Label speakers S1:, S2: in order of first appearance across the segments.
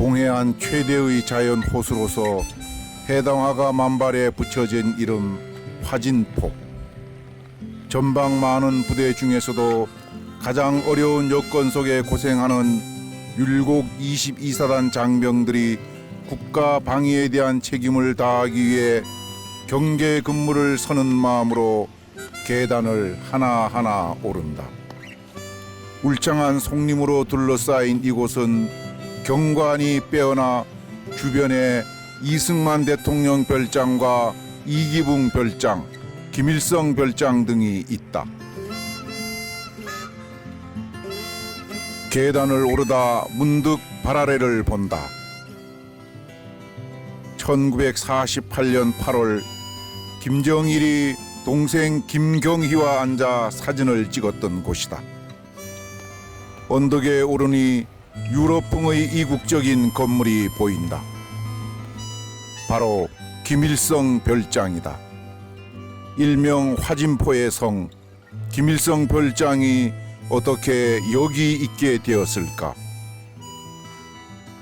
S1: 동해안 최대의 자연 호수로서 해당화가 만발에 붙여진 이름 화진포. 전방 많은 부대 중에서도 가장 어려운 여건 속에 고생하는 율곡 22사단 장병들이 국가 방위에 대한 책임을 다하기 위해 경계 근무를 서는 마음으로 계단을 하나하나 오른다. 울창한 송림으로 둘러싸인 이곳은 경관이 빼어나 주변에 이승만 대통령 별장과 이기붕 별장, 김일성 별장 등이 있다. 계단을 오르다 문득 발 아래를 본다. 1948년 8월 김정일이 동생 김경희와 앉아 사진을 찍었던 곳이다. 언덕에 오르니 유럽풍의 이국적인 건물이 보인다. 바로 김일성 별장이다. 일명 화진포의 성 김일성 별장이 어떻게 여기 있게 되었을까?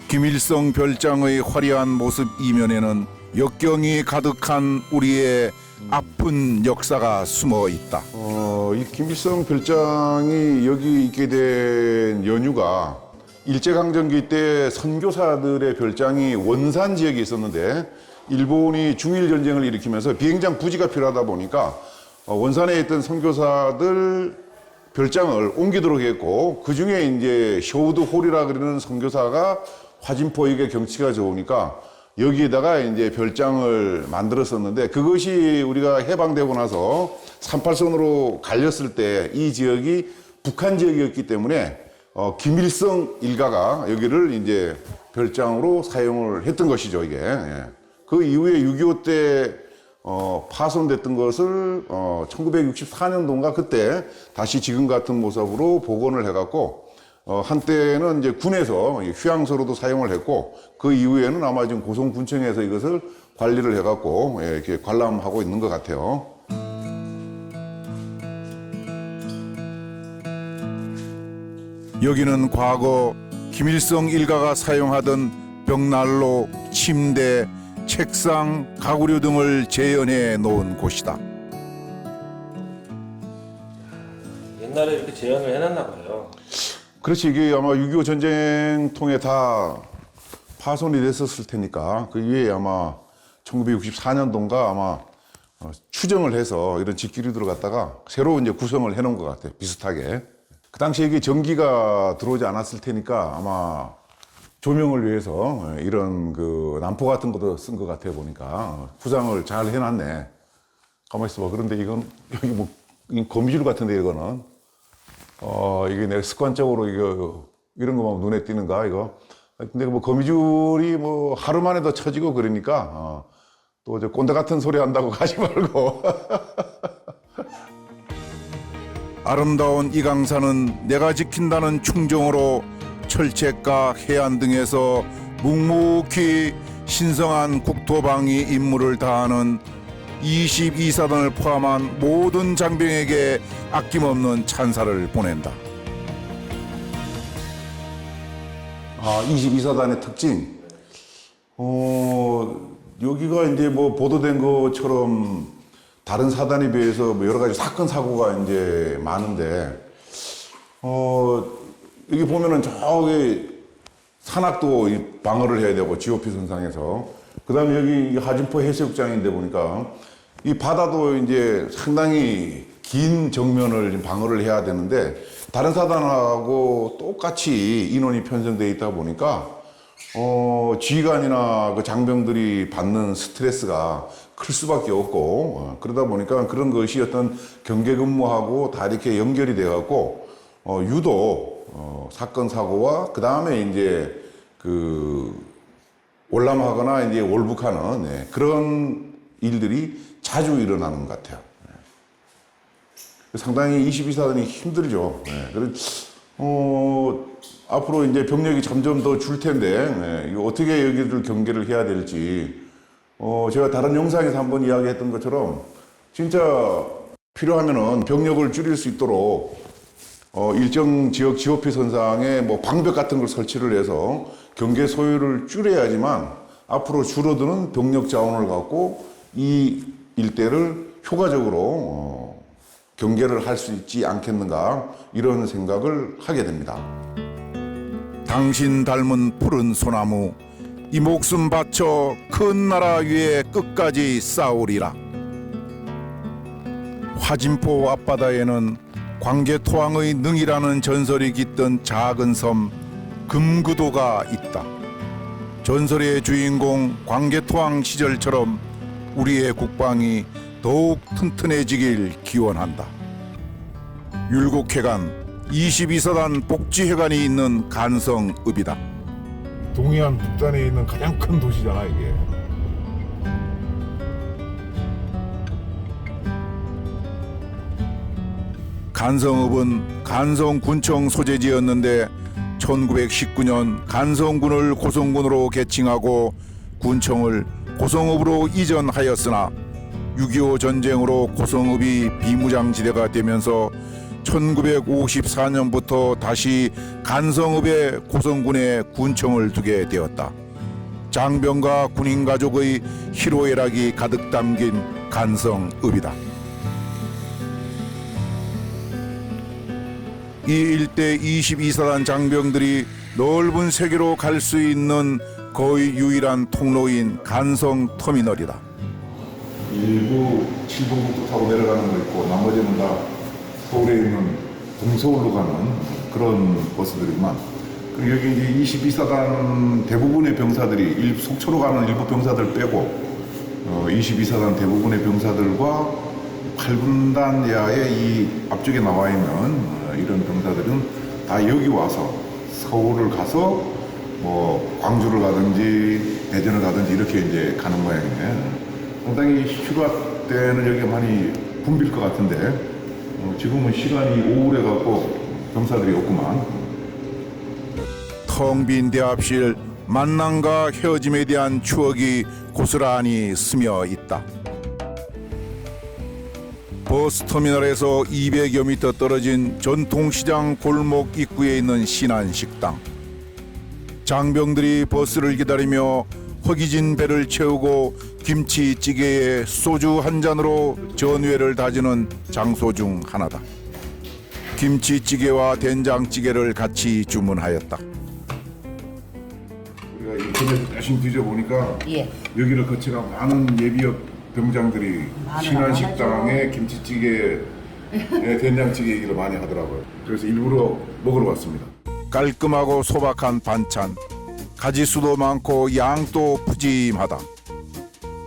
S1: 김일성 별장의 화려한 모습 이면에는 역경이 가득한 우리의 아픈 역사가 숨어 있다.
S2: 어, 이 김일성 별장이 여기 있게 된 연유가 일제강점기 때 선교사들의 별장이 원산 지역에 있었는데 일본이 중일 전쟁을 일으키면서 비행장 부지가 필요하다 보니까 어, 원산에 있던 선교사들 별장을 옮기도록 했고 그 중에 이제 쇼우드 홀이라 그러는 선교사가 화진포에게 경치가 좋으니까 여기에다가 이제 별장을 만들었었는데 그것이 우리가 해방되고 나서 38선으로 갈렸을 때 이 지역이 북한 지역이었기 때문에 어, 김일성 일가가 여기를 이제 별장으로 사용을 했던 것이죠 이게. 예. 그 이후에 6.25 때 어, 파손됐던 것을 어, 1964년도인가 그때 다시 지금 같은 모습으로 복원을 해갖고 어, 한때는 이제 군에서 이 휴양소로도 사용을 했고 그 이후에는 아마 지금 고성군청에서 이것을 관리를 해갖고 예, 이렇게 관람하고 있는 것 같아요.
S1: 여기는 과거 김일성 일가가 사용하던 벽난로, 침대, 책상, 가구류 등을 재현해 놓은 곳이다.
S3: 옛날에 이렇게 재현을 해놨나 봐요.
S2: 그렇지 이게 아마 6.25 전쟁통에 다 파손이 됐었을 테니까 그 위에 아마 1964년도인가 아마 어, 추정을 해서 이런 집기류 들어갔다가 새로 이제 구성을 해놓은 것 같아요 비슷하게 그 당시에 이게 전기가 들어오지 않았을 테니까 아마 조명을 위해서 어, 이런 그 난포 같은 것도 쓴 것 같아 보니까 어, 구상을 잘 해놨네 가만 있어봐 그런데 이건 여기 뭐 거미줄 같은데 이거는 어, 이게 내가 습관적으로 이거, 이런 거만 눈에 띄는가, 이거. 근데 뭐 거미줄이 뭐 하루 만에 더 쳐지고 그러니까, 어, 또저 꼰대 같은 소리 한다고 가지 말고.
S1: 아름다운 이 강산은 내가 지킨다는 충정으로 철책과 해안 등에서 묵묵히 신성한 국토방위 임무를 다하는 22사단을 포함한 모든 장병에게 아낌없는 찬사를 보낸다.
S2: 아, 22사단의 특징. 어, 여기가 이제 뭐 보도된 것처럼 다른 사단에 비해서 뭐 여러 가지 사건, 사고가 이제 많은데, 어, 여기 보면은 저기 산악도 이 방어를 해야 되고, GOP 선상에서. 그 다음에 여기 이 하진포 해수욕장인데 보니까 이 바다도 이제 상당히 긴 정면을 방어를 해야 되는데 다른 사단하고 똑같이 인원이 편성되어 있다 보니까 어, 지휘관이나 그 장병들이 받는 스트레스가 클 수밖에 없고 어, 그러다 보니까 그런 것이 어떤 경계 근무하고 다 이렇게 연결이 돼 갖고 어, 유독 어, 사건 사고와 그 다음에 이제 그 월남하거나 이제 월북하는 예, 그런 일들이 자주 일어나는 것 같아요. 예. 상당히 22사단이 힘들죠. 예, 그래, 어, 앞으로 이제 병력이 점점 더 줄 텐데, 예, 어떻게 여기를 경계를 해야 될지, 어, 제가 다른 영상에서 한번 이야기했던 것처럼, 진짜 필요하면은 병력을 줄일 수 있도록
S4: 어, 일정 지역 GOP 선상에 뭐 방벽 같은 걸 설치를 해서 경계 소요를 줄여야지만 앞으로 줄어드는 병력 자원을 갖고 이 일대를 효과적으로 어, 경계를 할 수 있지 않겠는가 이런 생각을 하게 됩니다.
S2: 당신 닮은 푸른 소나무 이 목숨 바쳐 큰 나라 위에 끝까지 싸우리라. 화진포 앞바다에는 광개토왕의 능이라는 전설이 깃든 작은 섬 금구도가 있다. 전설의 주인공 광개토왕 시절처럼 우리의 국방이 더욱 튼튼해지길 기원한다. 율곡회관 22사단 복지회관이 있는 간성읍이다.
S5: 동해안 북단에 있는 가장 큰 도시잖아 이게.
S2: 간성읍은 간성군청 소재지였는데 1919년 간성군을 고성군으로 개칭하고 군청을 고성읍으로 이전하였으나 6.25 전쟁으로 고성읍이 비무장지대가 되면서 1954년부터 다시 간성읍에 고성군에 군청을 두게 되었다. 장병과 군인 가족의 희로애락이 가득 담긴 간성읍이다. 이 일대 22사단 장병들이 넓은 세계로 갈 수 있는 거의 유일한 통로인 간성 터미널이다.
S5: 일부 7번국도 타고 내려가는 거 있고 나머지는 다 서울에 있는 동서울로 가는 그런 버스들이구만. 그리고 여기 이제 22사단 대부분의 병사들이 일, 속초로 가는 일부 병사들 빼고 어, 22사단 대부분의 병사들과 8분단 야의 이 앞쪽에 나와 있는 어, 이런 병사들은 다 여기 와서 서울을 가서 뭐 광주를 가든지 대전을 가든지 이렇게 이제 가는 모양이네. 상당히 휴가 때는 여기가 많이 붐빌 것 같은데 어, 지금은 시간이 오후래 갖고 병사들이 없구만.
S2: 텅 빈 대합실 만남과 헤어짐에 대한 추억이 고스란히 스며 있다. 버스터미널에서 200여 미터 떨어진 전통시장 골목 입구에 있는 신한식당. 장병들이 버스를 기다리며 허기진 배를 채우고 김치찌개에 소주 한 잔으로 전회를 다지는 장소 중 하나다. 김치찌개와 된장찌개를 같이 주문하였다.
S5: 우리가 인터넷 열심히 뒤져보니까
S6: 예.
S5: 여기를 거쳐가 많은 예비역 병장들이 신한식당에 김치찌개, 에 된장찌개 얘기를 많이 하더라고요. 그래서 일부러 먹으러 왔습니다.
S2: 깔끔하고 소박한 반찬, 가지수도 많고 양도 푸짐하다.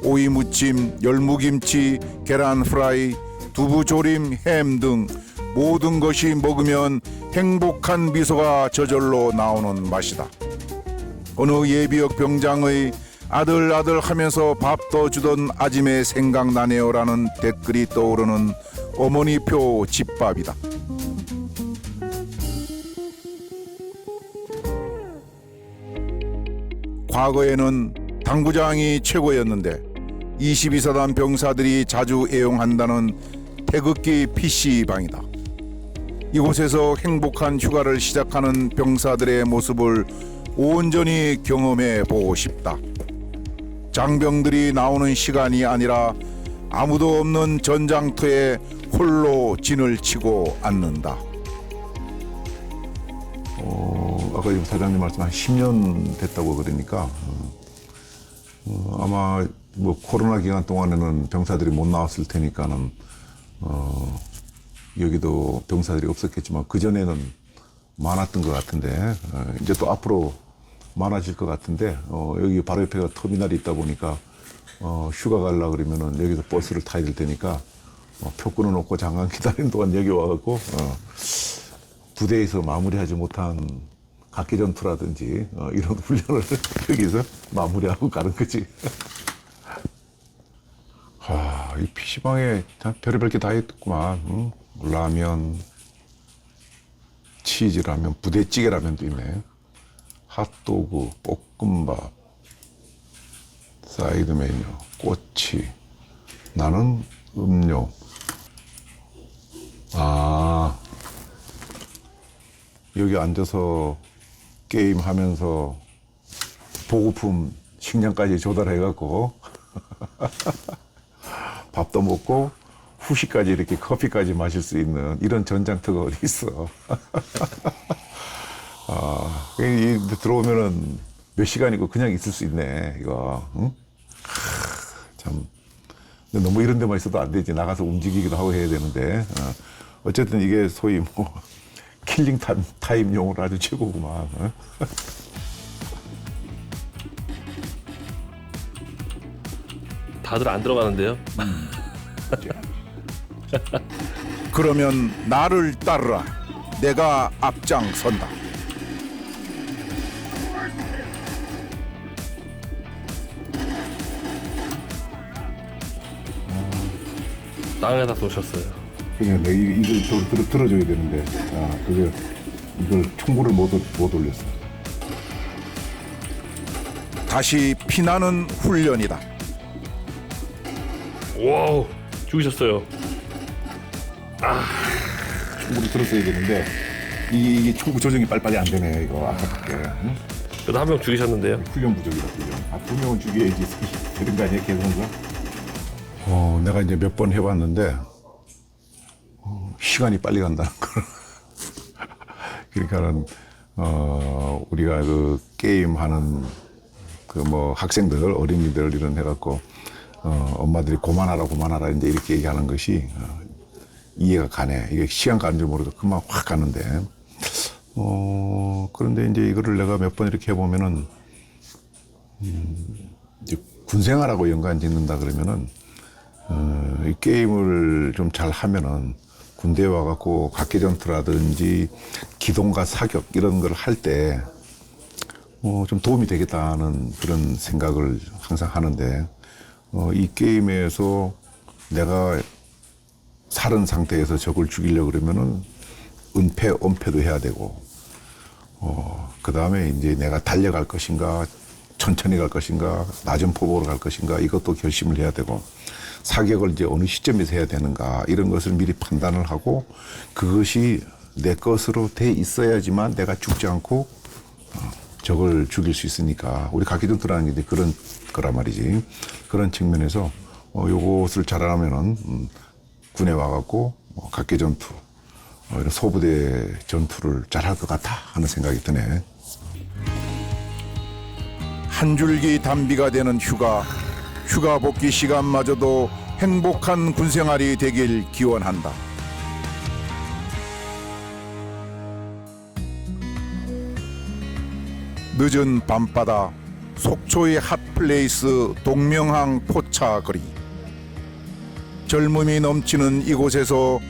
S2: 오이 무침, 열무김치, 계란 프라이, 두부 조림, 햄 등 모든 것이 먹으면 행복한 미소가 저절로 나오는 맛이다. 어느 예비역 병장의 아들 아들 하면서 밥 떠주던 아짐에 생각나네요라는 댓글이 떠오르는 어머니표 집밥이다. 과거에는 당구장이 최고였는데 22사단 병사들이 자주 애용한다는 태극기 PC방이다. 이곳에서 행복한 휴가를 시작하는 병사들의 모습을 온전히 경험해 보고 싶다. 장병들이 나오는 시간이 아니라 아무도 없는 전장터에 홀로 진을 치고 앉는다.
S5: 어, 아까 사장님 말씀 한 10년 됐다고 그러니까 어, 어, 아마 뭐 코로나 기간 동안에는 병사들이 못 나왔을 테니까는 어, 여기도 병사들이 없었겠지만 그 전에는 많았던 것 같은데 어, 이제 또 앞으로 많아질 것 같은데 어, 여기 바로 옆에가 터미널이 있다 보니까 어, 휴가 가려 그러면은 여기서 버스를 타야 될 테니까 어, 표권은 없고 장관 기다리는 동안 여기 와갖고 어, 부대에서 마무리하지 못한 각기 전투라든지 어, 이런 훈련을 여기서 마무리하고 가는 거지. 하, 이 PC방에 참 별의별 게 다 있구만. 응? 라면, 치즈라면, 부대찌개라면도 있네. 핫도그, 볶음밥, 사이드 메뉴, 꼬치. 나는 음료. 아,
S2: 여기 앉아서 게임 하면서 보급품 식량까지 조달해갖고 밥도 먹고 후식까지 이렇게 커피까지 마실 수 있는 이런 전장터가 어디 있어. 아, 이, 이 들어오면은 몇 시간이고 그냥 있을 수 있네, 이거. 응? 하, 참. 너무 이런 데만 있어도 안 되지. 나가서 움직이기도 하고 해야 되는데. 어. 어쨌든 이게 소위 뭐, 킬링 타임, 타임용으로 아주 최고구만. 어?
S3: 다들 안 들어가는데요.
S7: 그러면 나를 따르라. 내가 앞장선다.
S3: 땅에다 놓으셨어요.
S2: 그냥 내가 이- 이걸 또 들어, 들어줘야 되는데, 아, 그게, 이걸 총구를 못, 올- 못 올렸어.
S7: 다시 피나는 훈련이다.
S3: 와우 죽으셨어요.
S2: 총구를 들었어야 되는데, 이, 이게 총구 조정이 빨리빨리 안 되네, 이거. 아깝게. 응?
S3: 그래도 한 명 죽이셨는데요.
S2: 훈련 부족이다, 훈련. 아, 두 명은 죽여야지. 되는 거 아니야, 계산서? 어, 내가 이제 몇 번 해봤는데, 어, 시간이 빨리 간다는 걸. 그러니까는, 어, 우리가 그 게임 하는 그 뭐 학생들, 어린이들 이런 해갖고, 어, 엄마들이 고만하라, 고만하라 이제 이렇게 얘기하는 것이, 어, 이해가 가네. 이게 시간 가는 줄 모르고 금방 확 가는데, 어, 그런데 이제 이거를 내가 몇 번 이렇게 해보면은, 이제 군생활하고 연관 짓는다 그러면은 어, 이 게임을 좀 잘 하면은 군대에 와갖고 각계전투라든지 기동과 사격 이런 걸 할 때 어, 좀 도움이 되겠다는 그런 생각을 항상 하는데 어, 이 게임에서 내가 살은 상태에서 적을 죽이려 그러면은 은폐, 은폐도 해야 되고 그 다음에 이제 내가 달려갈 것인가, 천천히 갈 것인가, 낮은 포복으로 갈 것인가, 이것도 결심을 해야 되고, 사격을 이제 어느 시점에서 해야 되는가, 이런 것을 미리 판단을 하고, 그것이 내 것으로 돼 있어야지만 내가 죽지 않고, 어, 적을 죽일 수 있으니까, 우리 각기전투라는 게 그런 거란 말이지. 그런 측면에서, 어, 요것을 잘하면은, 음, 군에 와갖고, 뭐 각계전투, 어, 이런 소부대 전투를 잘할 것 같아 하는 생각이 드네.
S7: 한 줄기 단비가 되는 휴가, 휴가 복귀 시간마저도 행복한 군생활이 되길 기원한다. 늦은 밤바다 속초의 핫플레이스 동명항 포차거리 젊음이 넘치는 이곳에서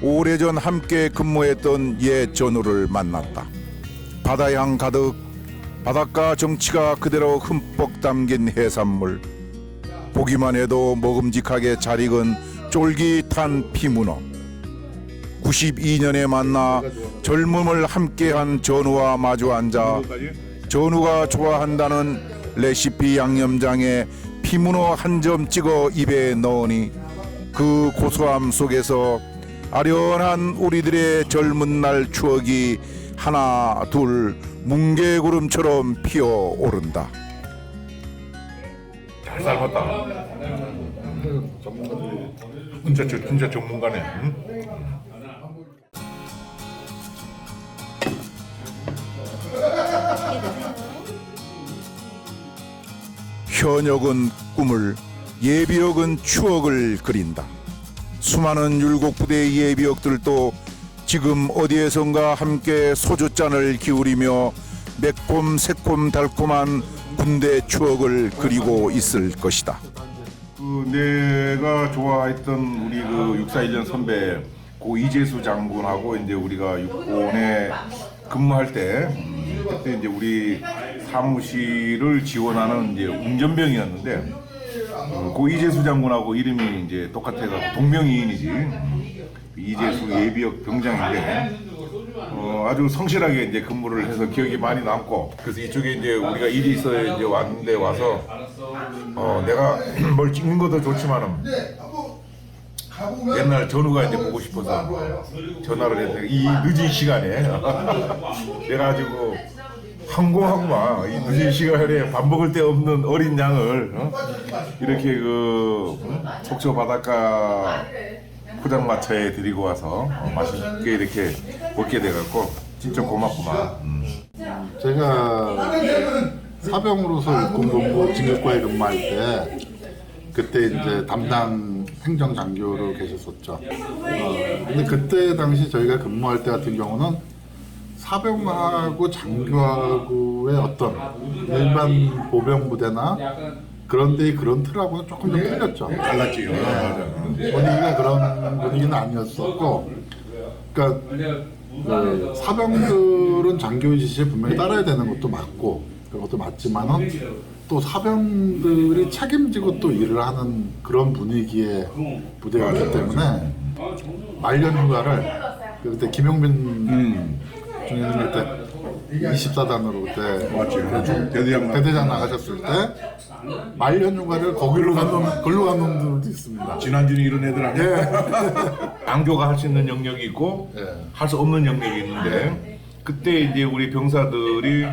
S7: 오래전 함께 근무했던 옛 전우를 만났다. 바다향 가득 바닷가 정치가 그대로 흠뻑 담긴 해산물 보기만 해도 먹음직하게 잘 익은 쫄깃한 피문어 92년에 만나 젊음을 함께한 전우와 마주 앉아 전우가 좋아한다는 레시피 양념장에 피문어 한 점 찍어 입에 넣으니 그 고소함 속에서 아련한 우리들의 젊은 날 추억이 하나 둘 뭉게구름처럼 피어오른다.
S6: 잘 삶았다. 진짜 저- 진짜 전문가네. 응?
S7: 현역은 꿈을 예비역은 추억을 그린다. 수많은 율곡부대의 예비역들도 지금 어디에선가 함께 소주잔을 기울이며 매콤 새콤 달콤한 군대 추억을 그리고 있을 것이다.
S2: 그 내가 좋아했던 우리 그 641년 선배 고 이재수 장군하고 이제 우리가 육본에 근무할 때 음, 그때 이제 우리 사무실을 지원하는 이제 운전병이었는데 어, 고 이재수 장군하고 이름이 이제 똑같아서 동명이인이지 음, 이재수 예비역 병장인데 어, 아주 성실하게 이제 근무를 해서 기억이 많이 남고 그래서 이쪽에 이제 우리가 일이 있어 이제 왔는데 와서 어, 내가 뭘 찍는 것도 좋지만은 옛날 전우가 이제 보고 싶어서 전화를 해서 이 늦은 시간에 그래가지고 항공하고만 이 늦은 시간에 밥 먹을 데 없는 어린 양을 어? 이렇게 그 음? 속초 바닷가 포장마차에 데리고 와서 어, 맛있게 이렇게 먹게 돼갖고 진짜 고맙구만. 음.
S6: 제가 사병으로서 육군본부 진격과에 근무할 때 그때 이제 담당 행정장교로 계셨었죠. 어, 근데 그때 당시 저희가 근무할 때 같은 경우는 사병하고 장교하고의 어떤 일반 보병 부대나 그런 데의 그런 틀하고는 조금 좀 틀렸죠.
S2: 달랐지 요.
S6: 분위기가 그런 분위기는 아니었었고, 그러니까 그 사병들은 장교의 지시에 분명히 따라야 되는 것도 맞고 그것도 맞지만은 또 사병들이 책임지고 또 일을 하는 그런 분위기의 부대였기 때문에 말년 휴가를 그 그때 김용빈 중위는 그때 24단으로 그때
S8: 맞죠. 대대장
S6: 대대장 나가셨을 때 말년 휴가를 거기로 간 놈, 걸로 간 놈들도 있습니다.
S2: 지난주는 이런 애들 아니야? 장교가 할 수 있는 영역이 있고
S6: 예.
S2: 할 수 없는 영역이 있는데 그때 이제 우리 병사들이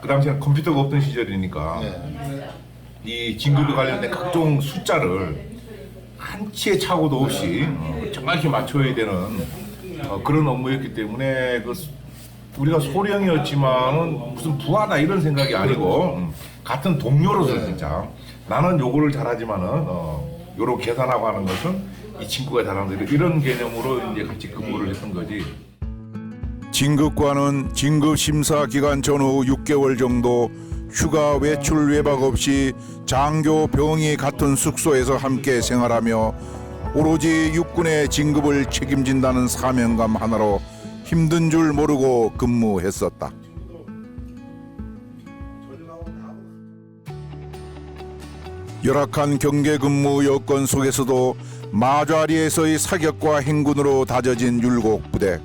S2: 그 당시에는 컴퓨터가 없던 시절이니까
S6: 예.
S2: 이 진급에 관련된 각종 숫자를 한 치의 착오도 없이 어, 정확히 맞춰야 되는 어, 그런 업무였기 때문에 그 수- 우리가 소령이었지만은 무슨 부하다 이런 생각이 아니고 음, 같은 동료로서 진짜 나는 요거를 잘하지만은 어, 요로 계산하고 하는 것은 이 친구가 잘하는 이런 개념으로 이제 같이 근무를 했던 거지.
S9: 진급과는 진급 심사 기간 전후 6개월 정도 휴가 외출 외박 없이 장교 병이 같은 숙소에서 함께 생활하며 오로지 육군의 진급을 책임진다는 사명감 하나로 힘든 줄 모르고 근무했었다. 열악한 경계 근무 여건 속에서도 마좌리에서의 사격과 행군으로 다져진 율곡 부대.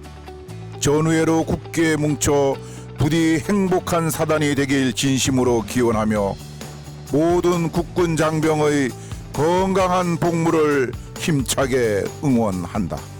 S9: 전우회로 굳게 뭉쳐 부디 행복한 사단이 되길 진심으로 기원하며 모든 국군 장병의 건강한 복무를 힘차게 응원한다.